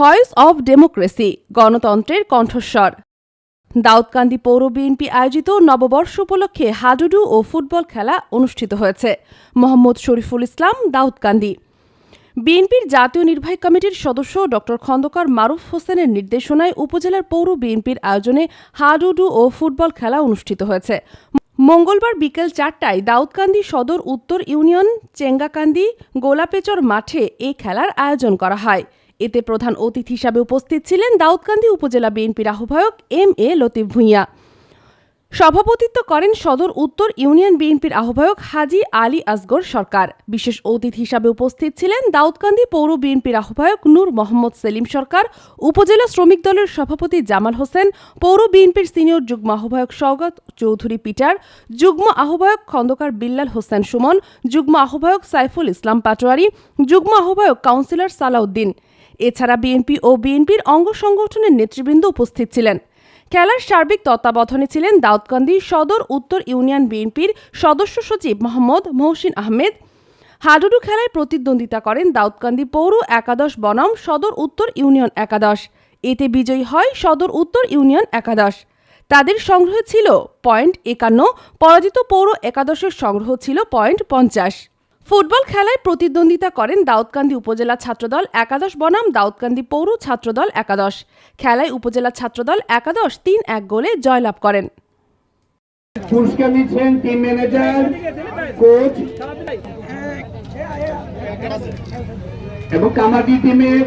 Voice of democracy, গণতন্ত্রের কণ্ঠস্বর। দাউদকান্দি পৌর বিএনপি আয়োজিত নববর্ষ উপলক্ষে হাডুডু ও ফুটবল খেলা অনুষ্ঠিত হয়েছে। মোহাম্মদ শরীফুল ইসলাম, দাউদকান্দি। বিএনপির জাতীয় নির্বাহী কমিটির সদস্য ড. খন্দকার মারুফ হোসেনের নির্দেশনায় উপজেলার পৌর বিএনপির আয়োজনে হাডুডু ও ফুটবল খেলা অনুষ্ঠিত হয়েছে। মঙ্গলবার বিকেল চারটায় দাউদকান্দি সদর উত্তর ইউনিয়ন, চেঙ্গাকান্দি, গোলাপেচর মাঠে এই খেলার আয়োজন করা হয়। এতে প্রধান অতিথি হিসাবে উপস্থিত ছিলেন দাউদকান্দি উপজেলা বিএনপির আহ্বায়ক এম এ লতিফ ভূঁইয়া। সভাপতিত্ব করেন সদর উত্তর ইউনিয়ন বিএনপির আহ্বায়ক হাজি আলী আসগর সরকার। বিশেষ অতিথি হিসাবে উপস্থিত ছিলেন দাউদকান্দি পৌর বিএনপির আহ্বায়ক নূর মোহাম্মদ সেলিম সরকার, উপজেলা শ্রমিক দলের সভাপতি জামাল হোসেন, পৌর বিএনপির সিনিয়র যুগ্ম আহ্বায়ক সৌগত চৌধুরী পিটার, যুগ্ম আহ্বায়ক খন্দকার বিল্লাল হোসেন সুমন, যুগ্ম আহ্বায়ক সাইফুল ইসলাম পাটোয়ারি, যুগ্ম আহ্বায়ক কাউন্সিলর সালাউদ্দিন। এছাড়া বিএনপি ও বিএনপির অঙ্গ সংগঠনের নেতৃবৃন্দ উপস্থিত ছিলেন। খেলার সার্বিক তত্ত্বাবধানে ছিলেন দাউদকান্দি সদর উত্তর ইউনিয়ন বিএনপির সদস্য সচিব মোহাম্মদ মহসিন আহমেদ। হাডুডু খেলায় প্রতিদ্বন্দ্বিতা করেন দাউদকান্দি পৌর একাদশ বনাম সদর উত্তর ইউনিয়ন একাদশ। এতে বিজয়ী হয় সদর উত্তর ইউনিয়ন একাদশ। তাদের সংগ্রহ ছিল পয়েন্ট একান্ন, পরাজিত পৌর একাদশের সংগ্রহ ছিল পয়েন্ট পঞ্চাশ। ফুটবল খেলায় প্রতিদ্বন্দ্বিতা করেন দাউদকান্দি উপজেলা ছাত্রদল একাদশ, বনাম দাউদকান্দি পৌর ছাত্রদল একাদশ। খেলায় উপজেলা ছাত্রদল একাদশ তিন এক গোলে জয়লাভ করেন। এবং টিমের